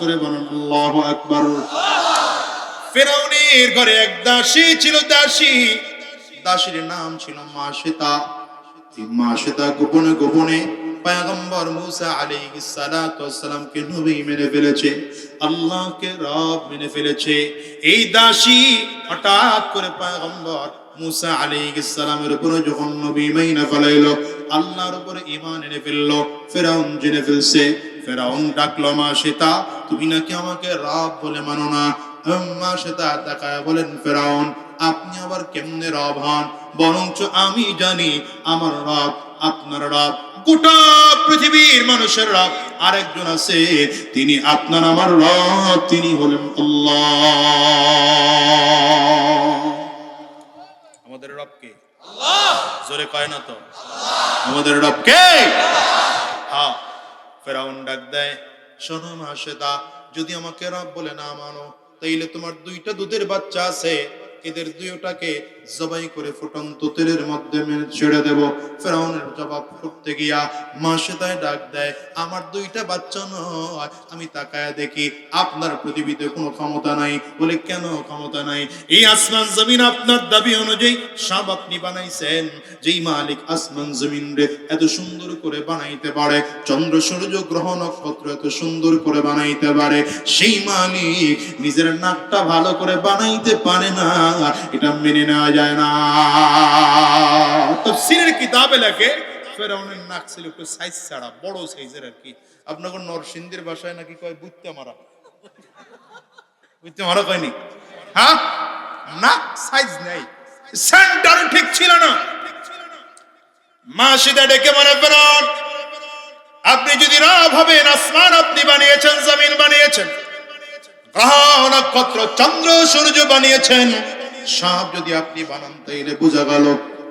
করে বলুন ফেরাউনের ঘরে এক দাসী ছিল, দাসী। দাসীর নাম ছিল মা সীতা মা সীতা গোপনে গোপনে পয়গম্বর মুসা নবী মেনে ফেলেছে, আল্লাহকে রব মেনে ফেলেছে। এই দাসী হঠাৎ করে পয়গম্বর মুসা উপরে যখন নবী ফেলাইলো, আল্লাহর উপরে ঈমান এনে ফেলল, ফেরাউন জেনে ফেলছে ফেরাউন ডাকলো মা সীতা তুমি নাকি আমাকে রব বলে মানো না? মা সীতা তাকায় বলেন ফেরাউন আপনি আবার কেমনে রব হন? বরঞ্চ আমি জানি আমার রব আপনার রব গোটা পৃথিবীর মানুষের রব। আরেকজন আছে তিনি আপনার আমার রব তিনি হলেন আল্লাহ। আমাদের রব কে? জোরে কয় না তো? আমাদের রব কে? হ্যাঁ ফেরাউন ডাক দেয়, শোনো মা শ্বেতা, যদি আমাকে রব বলে না মানো, তাইলে তোমার দুইটা দুধের বাচ্চা আছে। এদের দুইটাকে জবাই করে ফুটন্ত তেলের মধ্যে ছেড়ে দেব। ফেরাউনের জবাব করতে গিয়া মা শ্বেতায় ডাক দেয়, আমার দুইটা বাচ্চা নয়, আমি তাকায় দেখি আপনার পৃথিবীতে কোনো ক্ষমতা নাই। বলে, কেন ক্ষমতা নাই? এই আসমান জমিন আপনার দাবি অনুযায়ী সব আপনি বানাইছেন। যেই মালিক আসমান জমিন রে এত সুন্দর করে বানাইতে পারে, চন্দ্র সূর্য গ্রহ নক্ষত্র এত সুন্দর করে বানাইতে পারে, সেই মালিক নিজের নাকটা ভালো করে বানাইতে পারে না। এটা মেনে নেওয়া যায় না। তফসিরের কিতাবে লেখে, ফেরাউনের নাক ছিল একটু সাইজ ছাড়া, বড় সাইজের আর কি। আপনাকে ভাষায় নাকি কয় বুঝতে মারা বুঝতে মারা কয়নি? হ্যাঁ? নাক সাইজ নেই। সেন্টার ঠিক ছিল না। মা সিদা ডেকে মনে ফেরান আপনি যদি রব হবেন আসমান আপনি বানিয়েছেন, জমিন বানিয়েছেন। গ্রহ নক্ষত্র, চন্দ্র, সূর্য বানিয়েছেন। সব যদি আপনি বানান, তাইলে বোঝা গেল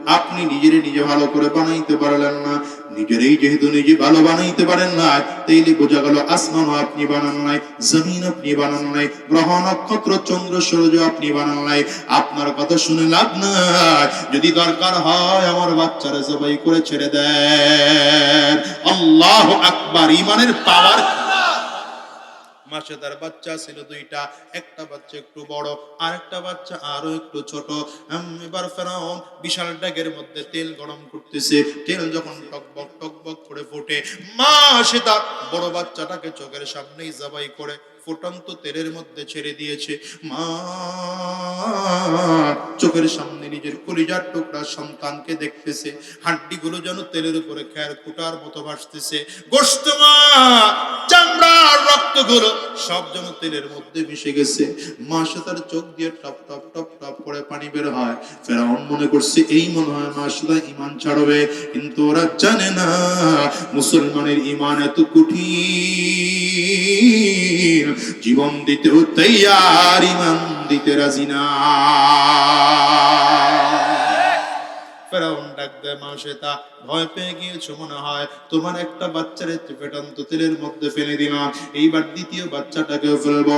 আপনি নিজেরই নিজে ভালো করে বানাইতে পারলেন না। নিজেরই যেহেতু নিজে ভালো বানাইতে পারেন না তাইলে বোঝা গেল আসমান আপনি বানান নাই জমিন আপনি বানান নাই গ্রহ নক্ষত্র, চন্দ্র, সূর্য আপনি বানান নাই। আপনার কথা শুনে লাভ নাই। যদি দরকার হয় আমার বাচ্চারা সবাই করে ছেড়ে দেন। আল্লাহ আকবার, ইমানের পাওয়ার মাসে তার বাচ্চা ছিল দুইটা, একটা বাচ্চা একটু বড় আর একটা বাচ্চা আরও একটু ছোট। এবার ফেরাউন বিশাল ড্যাগের মধ্যে তেল গরম করতেছে। তেল যখন টকবক টকবক করে ফোটে, মা, সে তার বড় বাচ্চাটাকে চোখের সামনেই জবাই করে, ফুটন্ত তেলের মধ্যে ছেড়ে দিয়েছে। মা, চোখের সামনে নিজের কলিজার টুকরা সন্তানকে দেখতেছে। হাড্ডিগুলো যেন তেলের উপরে খ্যার কুটার মতো ভাসতেছে। গোস্ত মা রক্তগুলো সব যেন তেলের মধ্যে মিশে গেছে। তার চোখ দিয়ে টপ টপ টপ টপ করে পানি বের হয়। ফেরাউন মনে করছে, এই মনে হয় ইমান ছাড়বে। কিন্তু ওরা জানে না, মুসলমানের ইমান এত কঠিন। জীবন দিতেও তৈয়ার ইমান দিতে রাজি না। ফেরাউন ডাক দেয় মা শ্বেতা ভয় পেয়ে গিয়েছো মনে হয়? তোমার একটা বাচ্চারে পেটান্ত তেলের মধ্যে ফেলে দিলাম। এইবার দ্বিতীয় বাচ্চাটাকে ফেলব।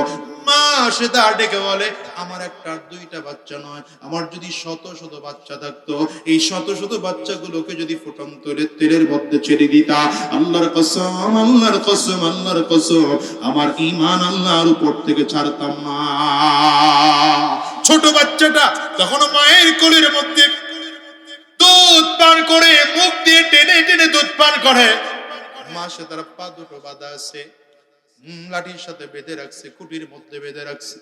মা শ্বেতা ডেকে বলে, আমার একটা দুইটা বাচ্চা নয়। আমার যদি শত শত বাচ্চা থাকতো, এই শত শত বাচ্চাগুলোকে যদি ফুটন্ত তেলের মধ্যে ছেড়ে দিতা। আল্লাহর কসম আল্লাহর কসম আল্লাহর কসম। আমার ইমান আল্লাহর উপর থেকে ছাড়তাম না। ছোট বাচ্চাটা তখন মায়ের কোলের মধ্যে পান করে, মুখ দিয়ে টেনে টেনে দুধ পান করে। মা সে তার পা দুটো বাঁধা আছে লাঠির সাথে বেঁধে রাখছে কুটির মধ্যে বেঁধে রাখছে।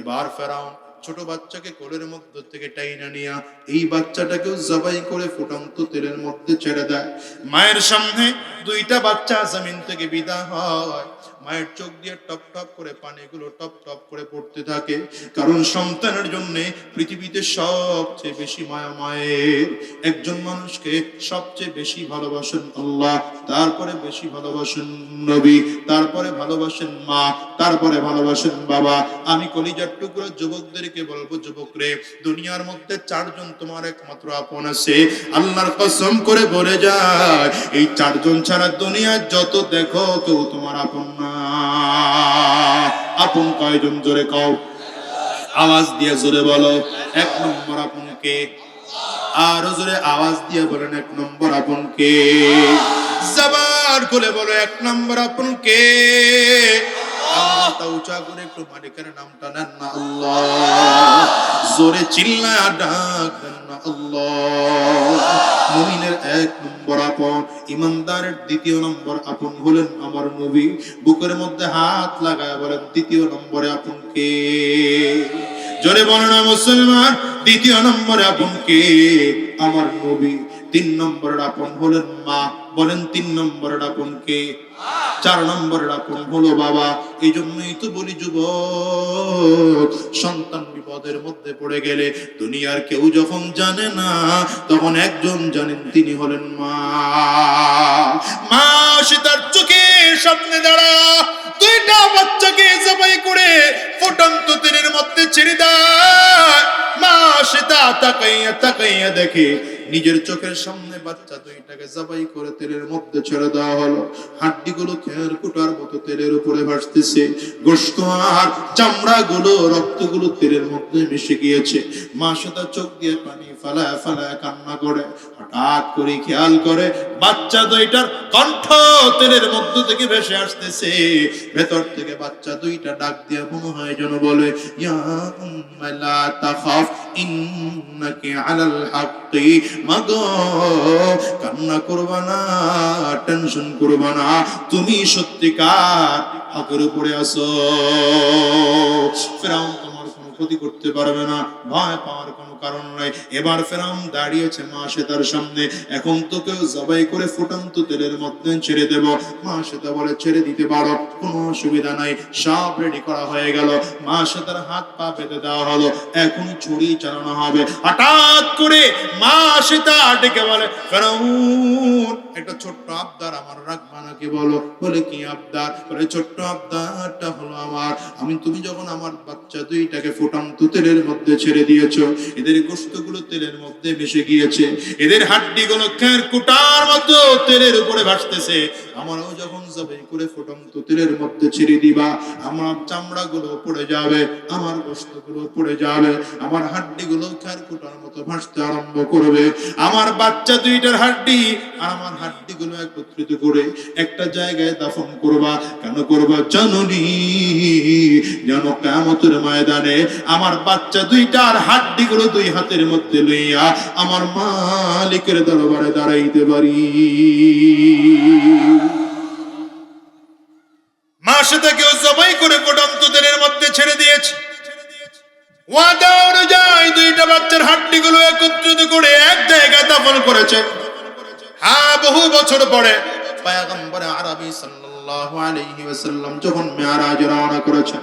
এবার ফেরাউন ছোট বাচ্চাকে কোলের মধ্যে থেকে টাইনা নিয়া এই বাচ্চাটাকেও জবাই করে ফুটন্ত তেলের মধ্যে ছেড়ে দেয়। মায়ের সামনে দুইটা বাচ্চা জমিন থেকে বিদা হয়। মায়ের চোখ দিয়ে টপ টপ করে পানিগুলো টপ টপ করে পড়তে থাকে। কারণ সন্তানের জন্য পৃথিবীতে সবচেয়ে বেশি মায়া মায়ের। একজন মানুষকে সবচেয়ে বেশি ভালোবাসেন আল্লাহ, তারপরে বেশি ভালোবাসেন নবী, তারপরে ভালোবাসেন মা, তারপরে ভালোবাসেন বাবা। আমি কলিজার টুকরো যুবকদেরকে বলব যুবক রে দুনিয়ার মধ্যে চারজন তোমার একমাত্র আপন আছে। আল্লাহর কসম করে বলে যায়, এই চারজন ছাড়া দুনিয়ার যত দেখো কেউ তোমার আপন না। আপন কয়জন জোরে কও? আওয়াজ দিয়ে জোরে বলো, এক নম্বর আপনকে আরও জোরে আওয়াজ দিয়ে বলেন, এক নম্বর আপনকে জবার খুলে বলো, এক নম্বর আপনকে আল্লাহটা উঁচা করে একটু মালিকের নামটা নেন না আল্লাহ। জোরে চিল্লা ডাক দেন না আল্লাহ। মুমিনের এক নম্বর আপন ইমানদারের দ্বিতীয় নম্বর আপন হলেন আমার নবী। বুকের মধ্যে হাত লাগায় বলেন তৃতীয় নম্বরে আপন কে? জোরে বলে না মুসলমান দ্বিতীয় নম্বরে আপন কে? আমার নবী তিন নম্বরের আপন হলেন মা বলেন তিন নম্বরের আপন কে? চার নম্বরের আপন হলো বাবা এই জন্যই তো বলি যুবক, সন্তান বিপদের মধ্যে পড়ে গেলে দুনিয়ার কেউ যখন জানে না, তখন একজন জানেন তিনি হলেন মা। মা, সে তার চোখের সামনে দাঁড়া, দুইটা বাচ্চাকে জবাই করে ফুটন্ত তেলের মধ্যে ছেড়ে দেয়। মা সে তা তাকাইয়া তাকাইয়া দেখে নিজের চোখের সামনে বাচ্চা দুইটাকে জবাই করে তেলের মধ্যে ছেড়ে দেওয়া হলো। হাড্ডিগুলো খেয়ার কুটার মতো তেলের উপরে ভাসতেছে। গোস্ত আর চামড়া গুলো রক্তগুলো তেলের মধ্যে মিশে গিয়েছে। মা সেটা চোখ দিয়ে পানি ফালায় ফালায় কান্না করে। হঠাৎ করে খেয়াল করে বাচ্চা দুইটার কণ্ঠ তেলের মধ্য থেকে ভেসে আসতেছে। ভেতর থেকে বাচ্চা দুইটা ডাক দিয়ে মনে হয় যেন বলে কান্না করবা না, টেনশন করবা না, তুমি সত্যিকার হকের উপরে আসো তোমার কোনো ক্ষতি করতে পারবে না, ভয় পাওয়ার কোনো কারণ নাই এবার ফেরাউন দাঁড়িয়েছে মা সে তার সামনে। এখন তোকেও জবাই করে ফুটন্ত তেলের মধ্যে ছেড়ে দেব। মা সেটা বলে, ছেড়ে দিতে পারো, কোনো অসুবিধা নাই। সব রেডি করা হয়ে গেল। মা সে তার হাত পা পেতে দেওয়া হলো। এখন ছুরি চালানো হবে। হঠাৎ করে মা সেটা ডেকে বলে, ফেরাউন, একটা ছোট্ট আবদার আমার রাখবা নাকি বলো? বলে, কি আবদার? বলে, ছোট্ট আবদারটা হলো আমার। আমি, তুমি যখন আমার বাচ্চা দুইটাকে ফুটান্ত তেলের মধ্যে ছেড়ে দিয়েছ, এদের গোস্তগুলো তেলের মধ্যে মিশে গিয়েছে। এদের হাড্ডিগুলো খের কুটার মতো তেলের উপরে ভাসতেছে। আমারও যখন যাবে করে ফুটন্ত তেলের মধ্যে ছেড়ে দিবা। আমার চামড়াগুলো পড়ে যাবে, আমার গোস্তগুলো পড়ে যাবে, আমার হাড্ডিগুলো খের কুটার মতো ভাসতে আরম্ভ করবে। আমার বাচ্চা দুইটার হাড্ডি আর আমার হাড্ডিগুলো একত্রিত করে একটা জায়গায় দাফন করবা। কেন করবা জানুনি? যেন কেমতের ময়দানে আমার বাচ্চা দুইটার হাড্ডিগুলো দুই হাতের মধ্যে লইয়া আমার মালিকের দরবারে দাঁড়াইতে পারি। মা সেটাকেও জবাই করে তেলের মধ্যে ছেড়ে দিয়েছে। ওয়াদা অনুযায়ী দুইটা বাচ্চার হাড্ডিগুলো একত্রিত করে এক জায়গায় দাফন করেছে। হ্যাঁ বহু বছর পরে পয়গম্বর আরবি সাল্লাল্লাহু আলাইহি ওয়াসাল্লাম যখন মেরাজ রওনা করেছেন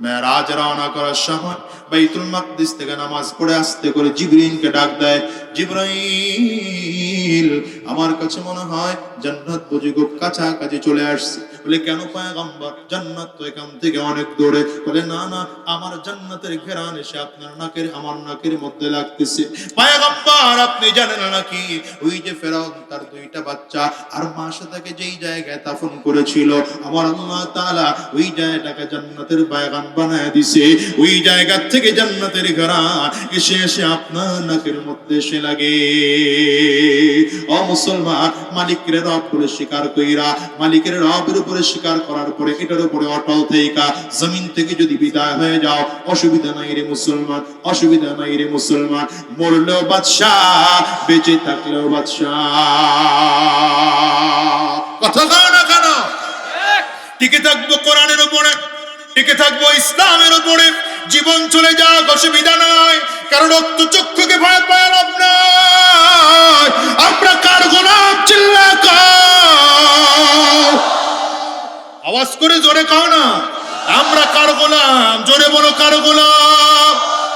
মেরাজ রওনা করার সময় বাইতুল মাকদিস থেকে নামাজ পড়ে আসতে করে জিবরিনকে ডাক দেয় জিবরাইল, আমার কাছে মনে হয় জান্নাত বুঝি খুব কাছাকাছি চলে আসছে। বলে, কেন পয়গম্বর? জান্নাত তো এখান থেকে অনেক দূরে। বলে, না না, আমার জান্নাতের ঘেরান এসে আপনার নাকের, আমার নাকের মধ্যে লাগতেছে। পয়গম্বর, আপনি জানেন নাকি? ওই যে ফেরাউন, তার দুইটা বাচ্চা, আর মা তাকে যেই জায়গায় দাফন করেছিল, আমার আল্লাহ তাআলা ওই জায়গাটাকে জান্নাতের বাগান বানায় দিছে। ওই জায়গা থেকে জান্নাতের ঘেরান এসে এসে আপনার নাকের মধ্যে এসে লাগে। ও মুসলমান মালিকের রব বলে স্বীকার কইরা মালিকের রবের উপরে স্বীকার করার পরে এটার উপরে অটল থেকা জমিন থেকে যদি বিদায় হয়ে যাও অসুবিধা নাই রে মুসলমান অসুবিধা নাই রে মুসলমান। মরলেও বাদশাহ বেঁচে থাকলেও বাদশাহ। কথা কও না কেন? টিকে থাকব কোরআনের উপরে টিকে থাকব ইসলামের উপরে। জীবন চলে যাক, অসুবিধা নয়। কারণ রক্ত চক্ষুকে ভয় লাভ নাই আমরা কার গোলাপ চিল্লা আওয়াজ করে জোরে কাও না। আমরা কার গোলাম জোরে বলো কার গোলাম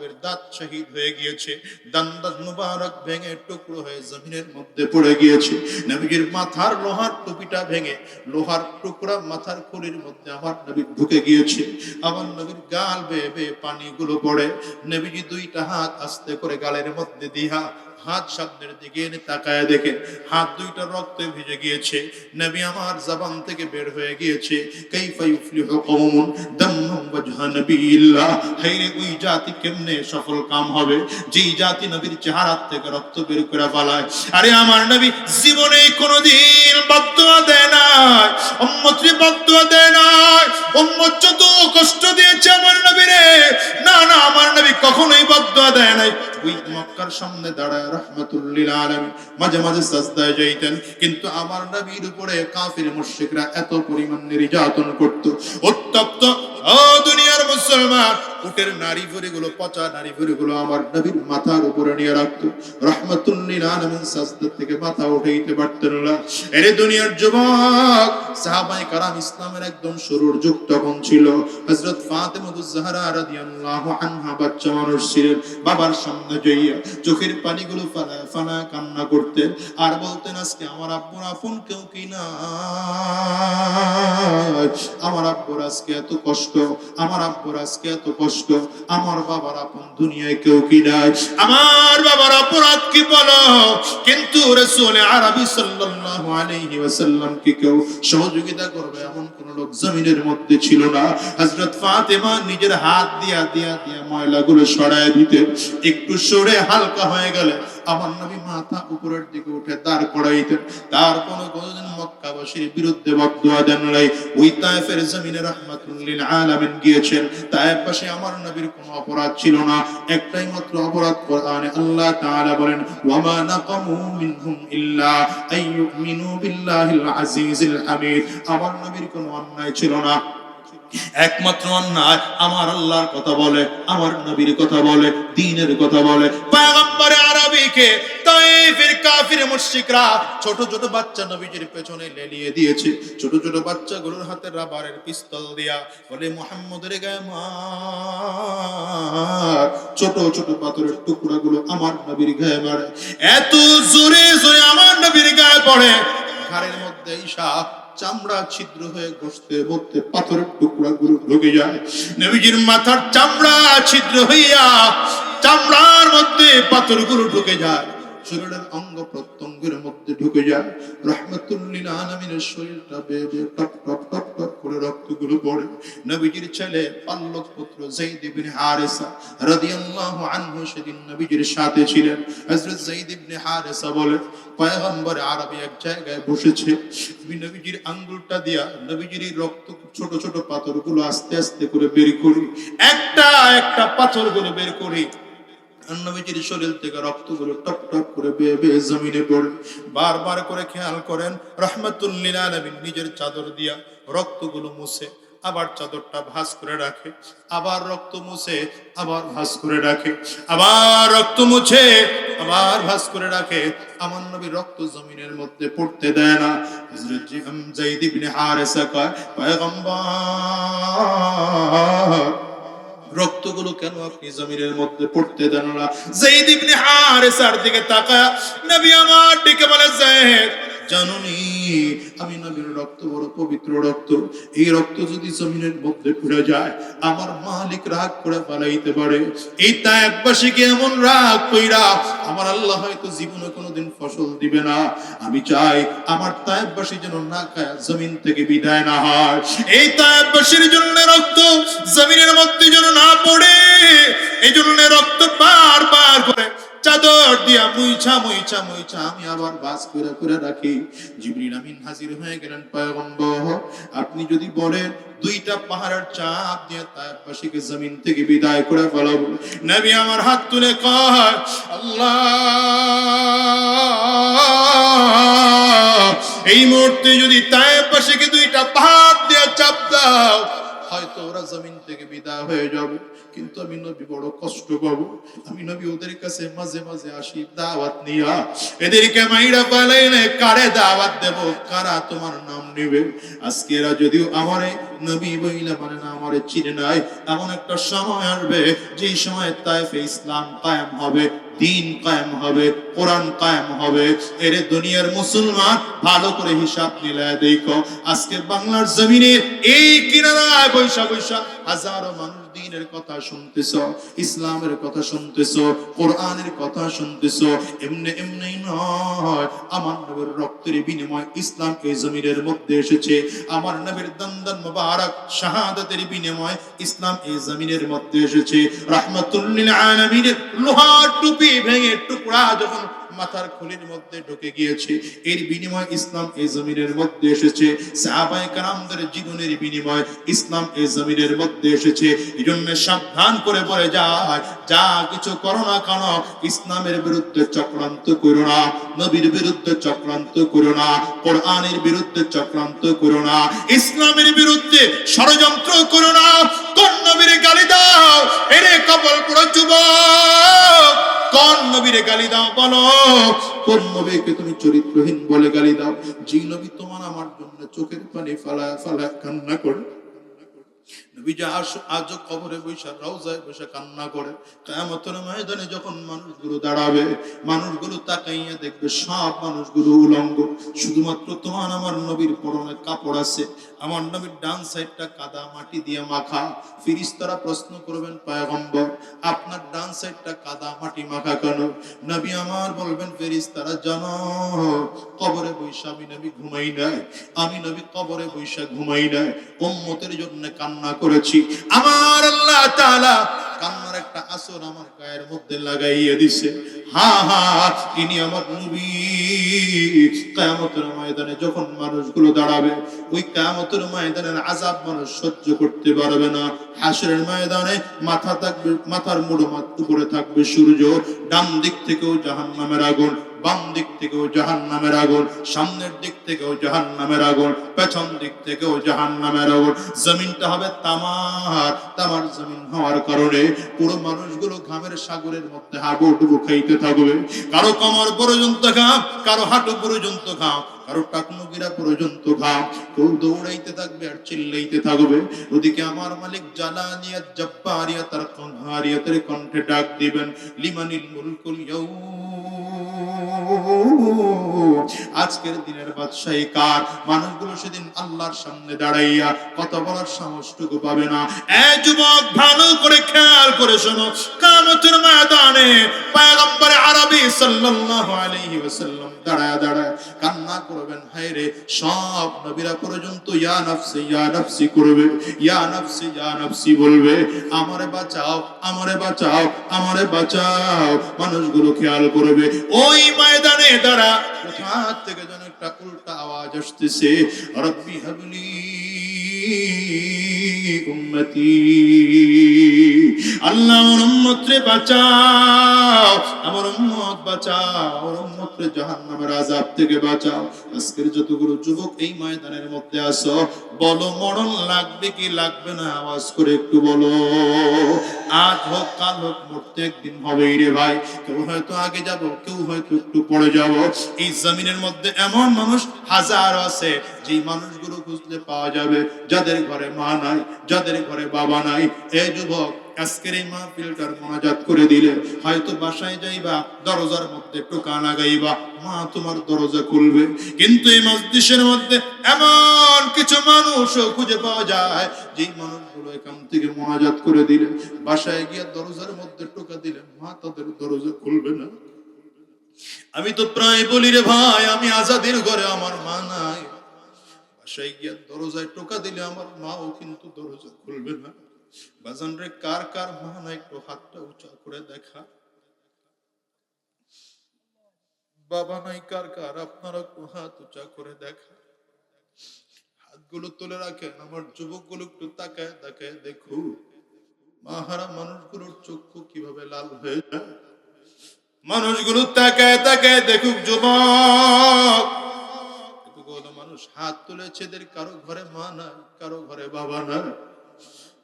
নবীর দাঁত শহীদ হয়ে গিয়েছে। দান্দাত মুবারক ভেঙে টুকরো হয়ে জমিনের মধ্যে পড়ে গিয়েছে। নবীর মাথার লোহার টুপিটা ভেঙে, লোহার টুকরা মাথার খুলির মধ্যে আমার নবী ঢুকে গিয়েছে। আমার নবীর গাল বেয়ে বেয়ে পানিগুলো পড়ে। নবীজি দুইটা হাত আস্তে করে গালের মধ্যে দিহা হাত সামনের দিকে এনে তাকায় দেখে, হাত দুইটা রক্তে ভিজে গিয়েছে। নবী আমার জবান থেকে বের হয়ে গিয়েছে। কাইফা ইউফলিহু কওমুন? ওয়াজহা নবিয়িল্লাহ হায়রে ওই দেয় উম্মতকে বদদুয়া দেয় নাই। উম্মত যত কষ্ট দিয়েছে আমার নবীরে, না না, আমার নবী কখনোই বদদুয়া দেয় নাই। ওই মক্কার সামনে দাঁড়ায় রহমাতুল্লিল আলম মাঝে মাঝে সাজদায় যাইতেন, কিন্তু আমার নবীর উপরে কাফির মুশরিকরা এত পরিমাণ নির্যাতন করত। উত্তপ্ত ও দুনিয়ার মুসলমান উটের নারী গুলো পচা নারী গুলো আমার নবীর মাথার উপরে নিয়ে রাখতো। রহমাতুল্লিল আলামিন সাজদা থেকে মাথা উঠাইতে পারতেন না। এরে দুনিয়ার যুবক, সাহাবায়ে কারাম ইসলামের একদম শুরুর যুগ তখন ছিল। জাহরা রাদিয়াল্লাহু আনহা বাচ্চা মানুষ ছিলেন। বাবার সামনে চোখের পানিগুলো ফানা ফানা কান্না করতেন। আর বলতেন, আজকে আমার আব্বুর আপন কেউ কি না? আমার আব্বুর আজকে এত কষ্ট, আমার আব্বুর আজকে এত কষ্ট। আমার বাবার আপন দুনিয়ায় কেউ কি নাই? আমার বাবার অপরাধ কি বলো? কিন্তু আরবি সাল্লাল্লাহু আলাইহি ওয়াসাল্লাম কি কেউ সহযোগিতা করবে এমন কোন লোক জমিনের মধ্যে ছিল না? হযরত ফাতেমা নিজের হাত দিয়া দিয়া দিয়া ময়লাগুলো সরায় দিতে একটু সরে হালকা হয়ে গেলে আমার নবী মাথা উপরের দিকে উঠে দাঁড় করাইতেন। তার কোনো কোনোদিন মক্কাবাসীর বিরুদ্ধে বদদুয়া দেন নাই। ওই তায়েফের জমিনে রাহমাতুল্লিল আলামিন গিয়েছেন। তায়েফ পাশে আমার নবীর কোনো অপরাধ ছিল না। একটাই মাত্র অপরাধ কোরআনে আল্লাহ তাআলা বলেন, ওয়ামা নাকামু মিনহুম ইল্লা আইয়ুমিনু বিল্লাহিল আজিজিল হামিদ আমার নবীর কোনো অন্যায় ছিল না। একমাত্র অন্যায়, আমার আল্লাহর কথা বলে, আমার নবীর কথা বলে, দিনের কথা বলে। পয়গম্বরে আরবিকে কাফির মুশরিকরা ছোট ছোট বাচ্চা নবীজির পেছনে লেলিয়ে দিয়েছে। ছোট ছোট বাচ্চাগুলোর হাতে রাবারের পিস্তল দিয়া বলে গায়ে মার। ছোট ছোট পাথরের টুকরাগুলো আমার নবীর গায়ে মারে। এত জোরে জোরে আমার নবীর গায়ে পড়ে। ঘাড়ের মধ্যে ঈশা চামড়া ছিদ্র হয়ে ঘষতে মধ্যে পাথরের টুকরা গুলো ঢুকে যায়। নবীজির মাথার চামড়া ছিদ্র হইয়া চামড়ার মধ্যে পাথর পাথরগুলো ঢুকে যায়। শরীরের অঙ্গ প্রত্যঙ্গের মধ্যে ঢুকে যায়। রহমতুল্লিল আলমিনের শরীরটা বেয়ে টপ টপ টপ টপ করে রক্তগুলো পড়ে। নবীজির ছেলে পাল্লক পুত্র জাইদ ইবনে হারেসা রাদিয়াল্লাহু আনহু সেদিন নবীজির সাথে ছিলেন। হযরত জাইদ ইবনে হারেসা বলে, পয়গম্বর আরবি এক জায়গায় বসেছে। নবীজির আঙ্গুলটা দিয়া নবীজির রক্ত ছোট ছোট পাথরগুলো আস্তে আস্তে করে বের করি। একটা একটা পাথরগুলো বের করি। নবীজির শরীর থেকে রক্তগুলো করে বেয়ে বেয়ে জমিনে পড়ে। বারবার করে খেয়াল করেন রহমতুল্লিল আলমিন নিজের চাদর দিয়া রক্তগুলো মুছে, আবার চাদরটা ভাঁজ করে রাখে, আবার রক্ত মুছে, আবার ভাঁজ করে রাখে, আবার রক্ত মুছে, আবার ভাঁজ করে রাখে। আমার নবী রক্ত জমিনের মধ্যে পড়তে দেয় না। হযরত জিহাম যায়েদ ইবনে হারেসা কয়, পয়গম্বর! রক্তগুলো কেন আপনি জমিরের মধ্যে পড়তে দেন না? জাইদ ইবনে হারেসার দিকে তাকায়, নবী আমার ডেকে বলে জায়েদ জানুনি। আমি নবীর রক্ত, বড় পবিত্র রক্ত। এই রক্ত যদি জমিনের মধ্যে পড়ে যায়, আমার মালিক রাগ করে পালাইতে পারে। এই তায়েববাসীকে এমন রাগ কইরা আমার আল্লাহ হয়তো জীবনে কোনোদিন ফসল দিবে না। আমি চাই আমার তায়েববাসী যেন না খায়, জমিন থেকে বিদায় না হয়। এই তায়েববাসীর জন্য রক্ত জমিনের মধ্যে যেন না পড়ে, এই জন্য রক্ত বার বার করে চাদর দিয়া মুইছা মুইছা মুইছা, আমি আবার বাস করে করে রাখি। জিবরিল আমিন হাজির হয়ে গেলেন পয়গম্বর। আপনি যদি বলেন, দুইটা পাহাড়ের চাপ দিয়ে তার পাশিকে জমিন থেকে বিদায় করে ফেলাবো। নবী আমার হাত তুলে কয়, আল্লাহ, এই মুহূর্তে যদি তার পাশিকে দুইটা পাহাড় দিয়ে চাপ দাও, হয়তো ওরা জমিন থেকে বিদায় হয়ে যাবে। কিন্তু আমি নবী বড় কষ্ট পাবো। আমি নবী ওদের কাছে মাঝে মাঝে আসি দাওয়াত নিয়া। এদেরকে মাইরা পালাইলে কারে দাওয়াত দেব? কারা তোমার নাম নেবে? আজকে এরা যদিও আমারে নবী বইলা মানে না, আমারে চিনে নাই, এমন একটা সময় আসবে যেই সময় তাইফে ইসলাম কায়েম হবে, দিন কায়েম হবে, কোরআন কায়েম হবে। এর দুনিয়ার মুসলমান, ভালো করে হিসাব মিলায় দেখো। আজকে বাংলার জমিনে এই কিনারায় বৈশা বৈশা হাজারো মানুষ দিনের কথা শুনতেছ, ইসলামের কথা শুনতেছ, কোরআনের কথা শুনতেছ, এমনি এমনি নয়, আমার নবীর রক্তের বিনিময় ইসলাম এই জমিনের মধ্যে এসেছে, আমার নবীর দন্দন মুবারক শাহাদাতের বিনিময় ইসলাম এই জমিনের মধ্যে এসেছে রাহমাতুল্লিল আলামিনের লোহার টুপি ভেঙে টুকরা যখন মাথার খুলির মধ্যে ঢুকে গিয়েছে। এর বিনিময় ইসলাম এই জমিনের মধ্যে এসেছে। সাহাবায়ে কারামদের জীবনের বিনিময় ইসলাম এই জমিনের মধ্যে এসেছে। এই জন্য সাবধান করে বলে যায়। যা কিছু করো না কেন, ইসলামের বিরুদ্ধে চক্রান্ত করো না, নবীর বিরুদ্ধে চক্রান্ত করো না, কোরআনের বিরুদ্ধে চক্রান্ত করো না, ইসলামের বিরুদ্ধে ষড়যন্ত্র করো না। কোন নবীর গালি দাও, এরে কবল পুরো যুবক! কোন নবীরে গালি দাও বলো? কোন নবীকে তুমি চরিত্রহীন বলে গালি দাও? যে নবী তোমার আমার জন্য চোখের পানি ফালা ফালা কান্না করে করে ফিরিস্তারা প্রশ্ন করবেন, পায়গম্বর, আপনার ডান সাইডটা কাদা মাটি মাখা কেন? নবী আমার বলবেন, ফেরিস্তারা, জানো, কবরে বৈশা আমি নবী ঘুমাই নাই। আমি নবী কবরে বৈশা ঘুমাই নাই। উম্মতের জন্য কান্না করেছি। আমার আল্লাহ কান্নার একটা আসর আমার গায়ের মধ্যে লাগাইয়া দিছে। হা হা, ইনি আমার নবী। কিয়ামতের ময়দানে যখন মানুষগুলো দাঁড়াবে, ওই কিয়ামতের ময়দানের মানুষ সহ্য করতে পারবে না। হাসরের ময়দানে মাথা থাকবে, মাথার মুড়ো উপরে থাকবে সূর্য। ডান দিক থেকেও জাহান্নামের আগুন বাম দিক থেকেও জাহান নামের আগুন, সামনের দিক থেকেও জাহান নামের আগুন, পেছন দিক থেকেও জাহান নামের আগুন। জমিনটা হবে তামার তামার জমিন হওয়ার কারণে পুরো মানুষগুলো ঘামের সাগরের মধ্যে হাবুডুবু খাইতে থাকবে। কারও কমর পর্যন্ত ঘাম, কারও হাঁটু পর্যন্ত ঘাম। কেউ দৌড়াইতে থাকবে আর চিল্লাইতে থাকবে। ওদিকে আমার মালিক জব্বারিয়া তার কণ্ঠে ডাক দিবেন, লিমানিল মুলকুল আজকের দিনের বাদশাহী কার? মানুষগুলো সেদিন আল্লাহর সামনে দাঁড়াইয়া কথা বলার সাহসটুকু পাবে না। এ যুবক, ভালো করে খেয়াল করে শোনো। কামতের ময়দানে পয়গম্বর আরবি সাল্লাল্লাহু আলাইহি ওয়াসাল্লাম দাঁড়ায় দাঁড়ায় কান্না করবেন হায় রে সব নবীরা পর্যন্ত ইয়া নফসি ইয়া নফসি করবে, ইয়া নফসি ইয়া নফসি বলবে, আমারে বাঁচাও আমারে বাঁচাও আমারে বাঁচাও। মানুষগুলো খেয়াল করবে। ওই ময়দানে দাঁড়া কোথা থেকে যেন একটা উল্টা আওয়াজ আসতেছে, রব্বি হাবলি উম্মতি। আল্লাহ আমার উম্মত রে বাঁচাও, আমার উম্মত বাঁচাও, আমার উম্মত রে জাহান্নামের আযাব থেকে বাঁচাও। আজকের যতগুলো যুবক এই ময়দানের মধ্যে আসো বলো, মরণ লাগবে কি লাগবে না? আওয়াজ করে একটু বলো। আজ হোক, কাল হোক মরতে একদিন হবেই রে ভাই। কেউ হয়তো আগে যাব, কেউ হয়তো একটু পরে যাব। এই জমিনের মধ্যে এমন মানুষ হাজার আছে, যেই মানুষগুলো খুঁজলে পাওয়া যাবে। যাদের ঘরে মা নাই, যাদের ঘরে বাবা নাই, এ যুবক আজকের এই মোনাজাত করে দিলে হয়তো বাসায় যাইবা, দরজার মধ্যে টোকা লাগাইবা, মা তোমার দরজা খুলবে। কিন্তু এই মধ্যে এমন কিছু খুঁজে পাওয়া যায় মানুষগুলো এখান থেকে মোনাজাত করে দিলে, বাসায় গিয়ে দরজার মধ্যে টোকা দিলে মা তাদের দরজা খুলবে না। আমি তো প্রায় বলি রে ভাই, আমি আজাদের ঘরে আমার মা নাই। বাসায় গিয়ে দরজায় টোকা দিলে আমার মাও কিন্তু দরজা খুলবে না। বাজান রে কার কার মা একটু হাতটা উঁচা করে দেখা। বাবা নাই কার কার, আপনারা হাত উঁচা করে দেখা। হাতগুলো তুলে রাখেন, আমার যুবকগুলো একটু তাকায় তাকায় দেখো। মাহারা মানুষগুলোর চক্ষু কীভাবে লাল হয়ে যায়। মানুষগুলো তাকায় তাকায় দেখুক যুবক। মানুষ হাত তুলেছে এদের, কারও ঘরে মা নাই, কারও ঘরে বাবা নাই,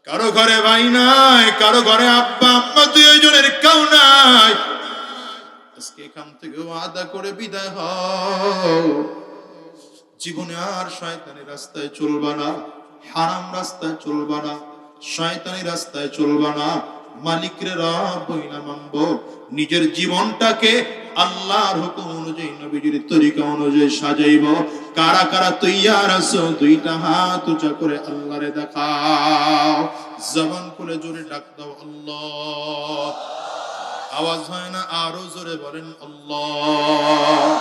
কারও ঘরে ভাই নাই, কারও ঘরে আব্বা, আম্মা দুইজনের কেউ নাই। আজকে এখান থেকে আদা করে বিদায় হও। জীবনে আর শয়তানি রাস্তায় চলবা না, হারাম রাস্তায় চলবা না, শয়তানি রাস্তায় চলবা না, মালিকরে রব বইনা মানবো, নিজের জীবনটাকে আল্লাহর হুকুম অনুযায়ী নবীজির তরিকা অনুযায়ী সাজাইব। কারা কারা তৈয়ার আছো, দুইটা হাত উঁচা করে আল্লাহরে দেখাও। জবান খুলে জোরে ডাক দাও, আল্লাহ। আওয়াজ হয় না, আরও জোরে বলেন, আল্লাহ।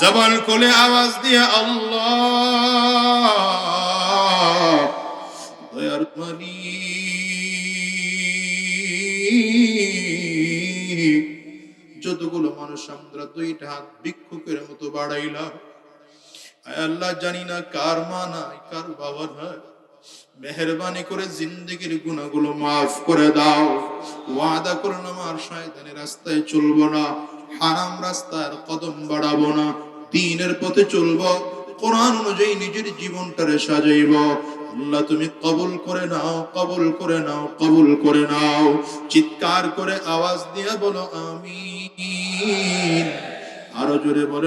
জবান খুলে আওয়াজ দিয়ে, আল্লাহ। দয়ার মালিক যতগুলো মানুষ আমরা দুইটা হাত ভিক্ষুকের মতো বাড়াইলাম। আল্লাহ জানি না কার মা নাই, কার বাবা নাই। মেহরবানি করে জিন্দগির গুণাগুলো মাফ করে দাও। ওয়াদা করলাম আর শয়তানের রাস্তায় চলবো না, হারাম রাস্তার কদম বাড়াবো না। দিনের পথে চলবো, কোরআন অনুযায়ী নিজের জীবনটারে সাজাইব। আল্লাহ তুমি কবুল করে নাও, কবুল করে নাও, কবুল করে নাও। চিৎকার করে আওয়াজ দিয়ে বলো আমি আরও জোরে বলে